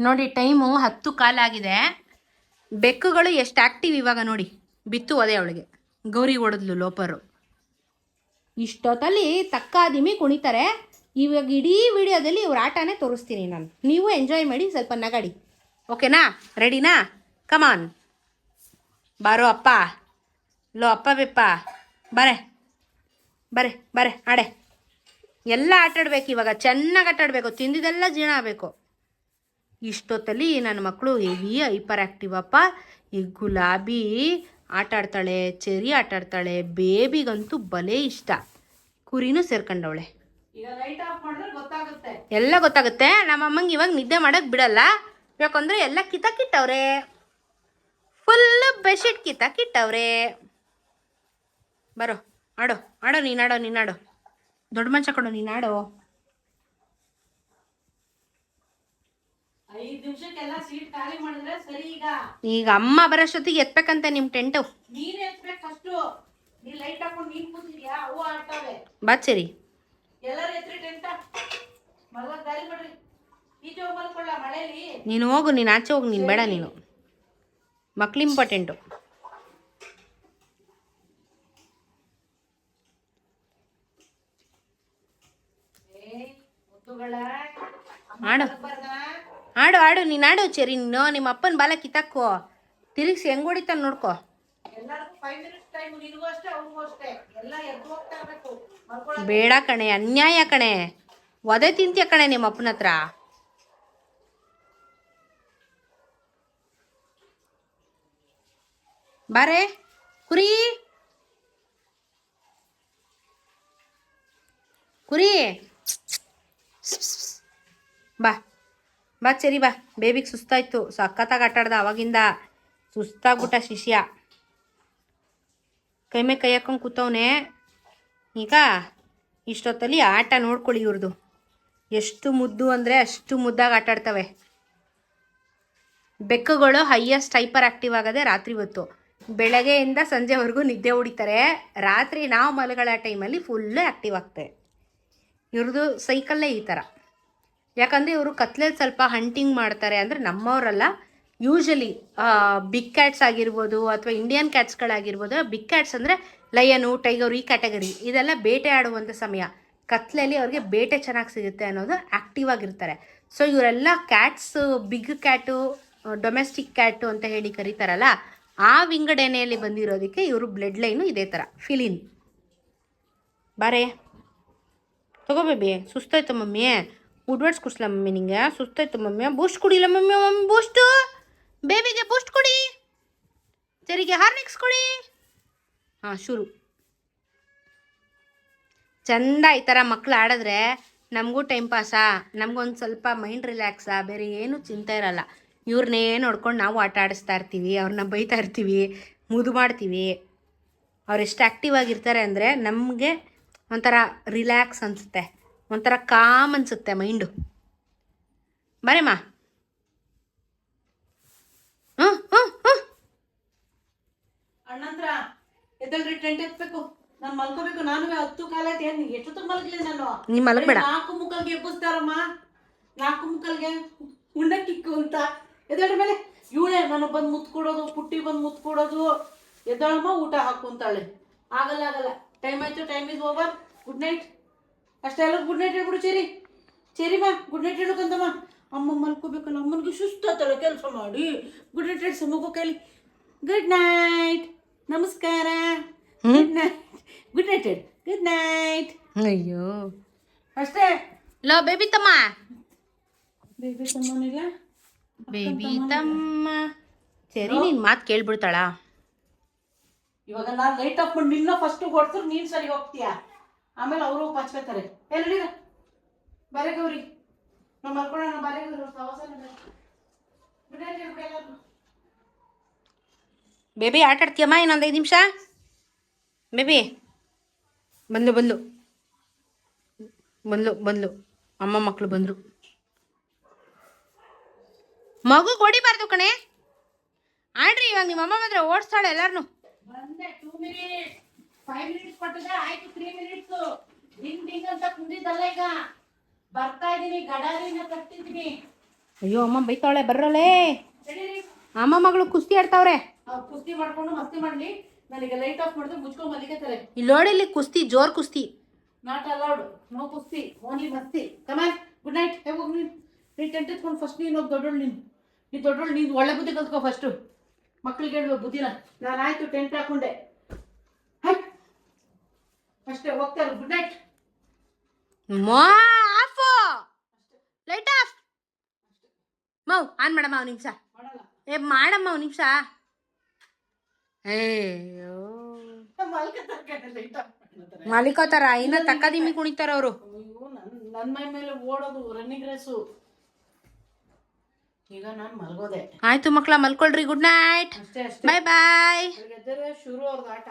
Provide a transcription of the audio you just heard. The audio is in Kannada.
ನೋಡಿ, ಟೈಮು ಹತ್ತು ಕಾಲಾಗಿದೆ ಬೆಕ್ಕುಗಳು ಎಷ್ಟು ಆ್ಯಕ್ಟಿವ್ ಇವಾಗ ನೋಡಿ. ಬಿತ್ತು ಅದೇ ಅವಳಿಗೆ. ಗೌರಿ ಹೊಡೆದ್ಲು ಲೋಪರು. ಇಷ್ಟೊತ್ತಲ್ಲಿ ತಕ್ಕಾದಿಮಿ ಕುಣಿತಾರೆ. ಇವಾಗ ಇಡೀ ವಿಡಿಯೋದಲ್ಲಿ ಇವ್ರ ಆಟನೇ ತೋರಿಸ್ತೀನಿ ನಾನು. ನೀವು ಎಂಜಾಯ್ ಮಾಡಿ ಸ್ವಲ್ಪ ನಗಾಡಿ. ಓಕೆನಾ? ರೆಡಿನಾ ಕಮಾನ್ ಬಾರೋ ಅಪ್ಪ. ಲೋ, ಅಪ್ಪ ಬೆಪ್ಪ. ಬರೆ. ಬರೆ ಬರೆ, ಆಡೆ. ಎಲ್ಲ ಆಟಾಡ್ಬೇಕು ಇವಾಗ. ಚೆನ್ನಾಗಿ ಆಟಾಡಬೇಕು. ತಿಂದಿದ್ದೆಲ್ಲ ಜೀರ್ಣ ಆಗಬೇಕು. ಇಷ್ಟೊತ್ತಲ್ಲಿ ನನ್ನ ಮಕ್ಕಳು ಹೆವಿ ಹೈಪರ್ ಆ್ಯಕ್ಟಿವ್ ಅಪ್ಪ ಈ ಗುಲಾಬಿ ಆಟಾಡ್ತಾಳೆ ಚೆರಿ ಆಟ ಆಡ್ತಾಳೆ ಬೇಬಿಗಂತೂ ಬಲೇ ಇಷ್ಟ. ಕುರಿನೂ ಸೇರ್ಕೊಂಡವಳೆ. ಎಲ್ಲ ಗೊತ್ತಾಗುತ್ತೆ. ನಮ್ಮ ಅಮ್ಮಂಗೆ ಇವಾಗ ನಿದ್ದೆ ಮಾಡೋಕೆ ಬಿಡಲ್ಲ. ಯಾಕಂದ್ರೆ ಎಲ್ಲ ಕಿತ್ತಾಕಿಟ್ಟವ್ರೆ ಫುಲ್ ಬೆಡ್ಶೀಟ್ ಕಿತ್ತಾಕಿಟ್ಟವ್ರೆ ಬರೋ ಆಡೋ ಆಡೋ ನೀನಾಡೋ ನೀನಾಡೋ. ದೊಡ್ಡ ಮಂಚ ಕೊಡೋ ನೀನಾಡೋ. ಐದ್ ನಿಮಿಷಕ್ಕೆಲ್ಲ ಸೀಟ್ ಖಾಲಿ ಮಾಡಿದ್ರೆ ಸರಿ ಈಗ. ಈಗ ಅಮ್ಮ ಬರೋಷ್ಟೊತ್ತಿಗೆ ಎತ್ಬೇಕಂತೆ ನಿಮ್ಮ ಟೆಂಟು. ನೀನ್ ಎತ್ಬೇಕು ಫಸ್ಟು ನೀ ಲೈಟ್ ಹಾಕೊಂಡು ನೀನ್ ಕೂತಿದ್ಯಾ? ಅವು ಆಡ್ತಾವೆ. ಬಾ ಸರಿ. ಎಲ್ಲರೂ ಎತ್ರಿ ಟೆಂಟ. ಮಲ್ಗ ದಾರಿ ಬಿಡ್ರಿ. ಈಚೆ ಹೋಗಿ ಮಲ್ಕೊಳ್ಳ ಮಳೇಲಿ. ನೀನು ಹೋಗು ನೀನು ಆಚೆ ಹೋಗು ನೀನು ಬೇಡ ನೀನು. ಮಕ್ಳು ಇಂಪಾರ್ಟೆಂಟು ಮುತ್ತುಗಳ ಆಡು ಆಡು ನೀನು ಆಡು ಚೆರಿ ನೀನು ನಿಮ್ಮ ಅಪ್ಪನ ಬಾಲ ಕಿತ್ತಾಕೋ. ತಿರುಗಿಸಿ ಹೆಂಗೆ ಹೊಡಿತಾನೆ ನೋಡ್ಕೋ. ಬೇಡ ಕಣೆ ಅನ್ಯಾಯ ಕಣೆ. ಒದೆ ತಿಂತೀಯ ಕಣೆ ನಿಮ್ಮ ಅಪ್ಪನ ಹತ್ರ. ಬಾರೆ ಕುರಿ. ಕುರಿ. ಬಾ. ಬಾ ಚರಿ ಬಾ. ಬೇಬಿಗೆ ಸುಸ್ತಾಯಿತು. ಸಖತ್ತಾಗಿ ಆಟಾಡ್ದ ಅವಾಗಿಂದ. ಸುಸ್ತಾಗ್ಬಿಟ್ಟ ಶಿಷ್ಯ. ಕೈ ಮೇಲೆ ಕೈ ಹಾಕೊಂಡು ಕೂತವನೆ. ಈಗ ಇಷ್ಟೊತ್ತಲ್ಲಿ ಆಟ ನೋಡ್ಕೊಳ್ಳಿ ಇವ್ರದ್ದು ಎಷ್ಟು ಮುದ್ದು ಅಂದರೆ ಅಷ್ಟು ಮುದ್ದಾಗಿ ಆಟಾಡ್ತವೆ. ಬೆಕ್ಕುಗಳು ಹೈಯೆಸ್ಟ್ ಹೈಪರ್ ಆಕ್ಟಿವ್ ಆಗೋದೆ ರಾತ್ರಿ ಹೊತ್ತು. ಬೆಳಗ್ಗೆಯಿಂದ ಸಂಜೆವರೆಗೂ ನಿದ್ದೆ ಹೊಡಿತಾರೆ ರಾತ್ರಿ ನಾವು ಮಲಗಳ ಟೈಮಲ್ಲಿ ಫುಲ್ಲು ಆ್ಯಕ್ಟಿವ್ ಆಗ್ತವೆ ಇವ್ರದ್ದು ಸೈಕಲ್ಲೇ ಈ ಥರ ಯಾಕಂದರೆ ಇವರು ಕತ್ಲೆಯಲ್ಲಿ ಸ್ವಲ್ಪ ಹಂಟಿಂಗ್ ಮಾಡ್ತಾರೆ. ಅಂದರೆ ನಮ್ಮವರಲ್ಲ ಯೂಶಲಿ ಬಿಗ್ ಕ್ಯಾಟ್ಸ್ ಆಗಿರ್ಬೋದು ಅಥವಾ ಇಂಡಿಯನ್ ಕ್ಯಾಟ್ಸ್ಗಳಾಗಿರ್ಬೋದು ಬಿಗ್ ಕ್ಯಾಟ್ಸ್ ಅಂದರೆ ಲಯನು ಟೈಗರು ಈ ಕ್ಯಾಟಗರಿ ಇದೆಲ್ಲ ಬೇಟೆ ಆಡುವಂಥ ಸಮಯ. ಕತ್ಲಲ್ಲಿ ಅವ್ರಿಗೆ ಬೇಟೆ ಚೆನ್ನಾಗಿ ಸಿಗುತ್ತೆ ಅನ್ನೋದು ಆ್ಯಕ್ಟಿವ್ ಆಗಿರ್ತಾರೆ. ಸೊ ಇವರೆಲ್ಲ cats big cat domestic cat ಅಂತ ಹೇಳಿ ಕರೀತಾರಲ್ಲ, ಆ ವಿಂಗಡಣೆಯಲ್ಲಿ ಬಂದಿರೋದಕ್ಕೆ ಇವರು ಬ್ಲಡ್ ಲೈನು ಇದೇ ಥರ ಫಿಲಿನ್ ಬಾರೆ. ತಗೋ ಬೇಬಿ ಸುಸ್ತಾಯ್ತು ಮಮ್ಮಿ. ಉಡ್ವರ್ಡ್ಸ್ ಕುಡ್ಸ್ಲಾ ಮಮ್ಮಿ ನಿಂಗೆ? ಸುಸ್ತಾಯ್ತು ಮಮ್ಮಿ. ಬೂಸ್ಟ್ ಕುಡಿಲ್ಲ ಮಮ್ಮಿ? Mummy Boost? ಬೇಬಿಗೆ ಬೂಸ್ಟ್ ಕೊಡಿ. ಸರಿಗೆ ಹಾರ್ನಿಕ್ಸ್ ಕೊಡಿ. ಹಾಂ, ಶುರು. ಚಂದ ಈ ಥರ ಮಕ್ಳು ಆಡಿದ್ರೆ ನಮಗೂ ಟೈಮ್ ಪಾಸಾ ನಮಗೊಂದು ಸ್ವಲ್ಪ ಮೈಂಡ್ ರಿಲ್ಯಾಕ್ಸಾ ಬೇರೆ ಏನೂ ಚಿಂತೆ ಇರಲ್ಲ. ಇವ್ರನ್ನೇ ನೋಡ್ಕೊಂಡು ನಾವು ಆಟ ಆಡಿಸ್ತಾ ಇರ್ತೀವಿ ಅವ್ರನ್ನ ಬೈತಾ ಇರ್ತೀವಿ ಮುದು ಮಾಡ್ತೀವಿ. ಅವ್ರು ಎಷ್ಟು ಆ್ಯಕ್ಟಿವ್ ಆಗಿರ್ತಾರೆ ಅಂದರೆ ನಮಗೆ ಒಂಥರ ರಿಲ್ಯಾಕ್ಸ್ ಅನಿಸುತ್ತೆ. ಒಂಥರ ಕಾಮ್ ಅನಿಸುತ್ತೆ ಮೈಂಡು ಬರೇಮ್ಮ ಹ್ಞೂ ಹ್ಞೂ ಹ್ಞೂ ಅಣ್ಣಂದ್ರ ಎದ್ದಲ್ರಿ ಟೆಂಟ್ ಎತ್ಬೇಕು. ನಾನು ಮಲ್ಕೋಬೇಕು ನಾನು ಹತ್ತು ಕಾಲ ಆಯ್ತು ಏನ್ ಎಷ್ಟೊತ್ತಿಗೆ ಮಲಗಲಿ ನಾನು? ನೀ ಮಲಗಬೇಡ. ನಾಲ್ಕು ಮುಕ್ಕಲ್ಗೆ ಎಬ್ಬಿಸ್ತಾರಮ್ಮ. ನಾಲ್ಕು ಮುಕ್ಕಲ್ಗೆ ಉಂಡೆ ಕಿಕ್ಕು ಅಂತ. ಎದ್ದೇಳ್ರಿ ಮೇಲೆ. ಇವಳೆ ನಾನು ಬಂದು ಮುತ್ಕೊಡೋದು ಪುಟ್ಟಿ ಬಂದು ಮುತ್ಕೊಡೋದು. ಎದ್ದಾಳಮ್ಮ ಊಟ ಹಾಕೊಂತಾಳೆ ಆಗಲ್ಲ ಆಗಲ್ಲ. ಟೈಮ್ ಆಯ್ತು time is over good night ಅಷ್ಟೆಲ್ಲ ಗುಡ್ ನೈಟ್ ಹೇಳ್ಬಿಡು ಚೇರಿ ಚೇರಿ ಮಾ ಗುಡ್ ನೈಟ್ ಹೇಳಕ್ಕಂತಮ್ಮ ಅಮ್ಮ ಮಲ್ಕೋಬೇಕಲ್ಲ ಅಮ್ಮನಿಗೆ ಸುಸ್ತಾತಲ್ಲ ಕೆಲಸ ಮಾಡಿ. ಗುಡ್ ನೈಟ್ ಹೇಳಿ ಸಮಗೋ ಕೈಲಿ. ಗುಡ್ ನೈಟ್ ನಮಸ್ಕಾರ. ಗುಡ್ ನೈಟ್ ಗುಡ್ ನೈಟ್ ಹೇಳಿ. ಗುಡ್ ನೈಟ್ ಅಯ್ಯೋ. ಅಷ್ಟೇ. ಲೋ ಬೇಬಿ ತಮ್ಮ. ಬೇಬಿ ತಮ್ಮನಿಲ್ಲ? ಬೇಬಿ ತಮ್ಮ. ಸರಿ ನೀನ್ ಮಾತು ಕೇಳ್ಬಿಡ್ತಾಳ. ಇವಾಗ ನಾನು ಲೈಟ್ ಆಫ್ ಮಾಡಿ ನಿನ್ನ ಫಸ್ಟ್ ಹೊಡೆದ್ರು ನೀನು ಸರಿ ಹೋಗ್ತೀಯಾ? ಆಮೇಲೆ ಅವರು ಪಚ್ಕೋತಾರೆ. ಎಲ್ಲಿ ಬರೇ ಗೌರಿ. ನಾವು ಮಲ್ಕೊಳ್ಳೋಣ ಬರೇ ಗೌರಿ ಬೇಬಿ ಆಟ ಆಡ್ತೀಯಮ್ಮ? ಇನ್ನೊಂದು ಐದು ನಿಮಿಷ. ಬೇಬಿ. ಬಂದ್ಲು ಬಂದ್ಲು. ಬಂದ್ಲು ಬಂದ್ಲು. ಅಮ್ಮ ಮಕ್ಕಳು ಬಂದರು. ಮಗು ಹೊಡಿಬಾರ್ದು ಕಣೆ. ಆಡ್ರಿ ಇವಾಗ ನಿಮ್ಮ ಅಮ್ಮ ಮಾತ್ರ ಓಡಿಸ್ತಾಳೆ ಎಲ್ಲಾರನು. ಬಂದೆ ಟೂ ಮಿನಿಟ್ಸ್ ಫೈವ್ ಮಿನಿಟ್ಸ್ ಕೊಟ್ಟಿದ್ದೆ ಆಯ್ತು ತ್ರೀ ಮಿನಿಟ್ಸ್ ಡಿಂಗ್ ಡಿಂಗ್ ಅಂತ ಕುಂದಿದ್ದಲ್ಲ ಈಗ. ಬರ್ತಾ ಇದೀನಿ ಗಡಾರಿನ ಕಟ್ಟಿದ್ದೀನಿ. ಅಯ್ಯೋ ಅಮ್ಮ ಬೈತಾವಳೆ ಬರ್ರಲೇ. ಅಮ್ಮ ಮಗಳು ಕುಸ್ತಿ ಆಡ್ತಾವ್ರೆ. ಕುಸ್ತಿ ಮಾಡ್ಕೊಂಡು ಮಸ್ತಿ ಮಾಡ್ಲಿ. ನನಗೆ ಲೈಟ್ ಆಫ್ ಮಾಡಿದ್ರೆ ಮುಚ್ಕೊಂಡು ಮಲಿಕತ್ತಾರೆ ಇಲ್ಲಿ ನೋಡಿ ಇಲ್ಲಿ ಕುಸ್ತಿ ಜೋರ್ ಕುಸ್ತಿ. ನಾಟ್ ಅಲೌಡ್ ನೋ ಕುಸ್ತಿ ಓನ್ಲಿ ಮಸ್ತಿ. Come on good night hey ಹೋಗಿ ನೀನು. ನೀನು ಟೆಂಟ್ ಎತ್ಕೊಂಡು ಫಸ್ಟ್ ನೀನು ಹೋಗಿ ದೊಡ್ಡೋಳು ನೀನು. ನೀನು ದೊಡ್ಡೋಳು ನೀನು ಒಳ್ಳೆ ಬುದ್ಧಿ ಕಲ್ತ್ಕೋ ಫಸ್ಟು ಮಕ್ಳಿಗೆ ಹೇಳುವ ಬುದ್ಧಿನ. ನಾನು ಆಯಿತು ಟೆಂಟ್ ಹಾಕೊಂಡೆ. ಅಷ್ಟೇ ಹೋಗ್ತಾರೆ good night off. Light off mu on ಮಾಡಮ್ಮ ಅವ್ನು ನಿಮಿಷ. ಏ ಮಾಡಮ್ಮ ಒಂದು ನಿಮಿಷ. ಅಯ್ಯೋ. ಮಲಿಕೋತಾರ ಇನ್ನ ತಕ್ಕದಿಮ್ಮಿ ಕುಣಿತಾರ ಅವರು. ನನ್ನ ಮೈ ಮೇಲೆ ಓಡೋದು ರನ್ನಿಂಗ್ ರೇಸು ಈಗ ನಾನು ಮಲ್ಗೋದೆ. ಆಯ್ತು ಮಕ್ಕಳ ಮಲ್ಕೊಳ್ರಿ ಗುಡ್ ನೈಟ್ ಅಷ್ಟೇ ಅಷ್ಟೇ. ಬಾಯ್ ಬಾಯ್ ಶುರು ಅವ್ರದ್ದು ಆಟ.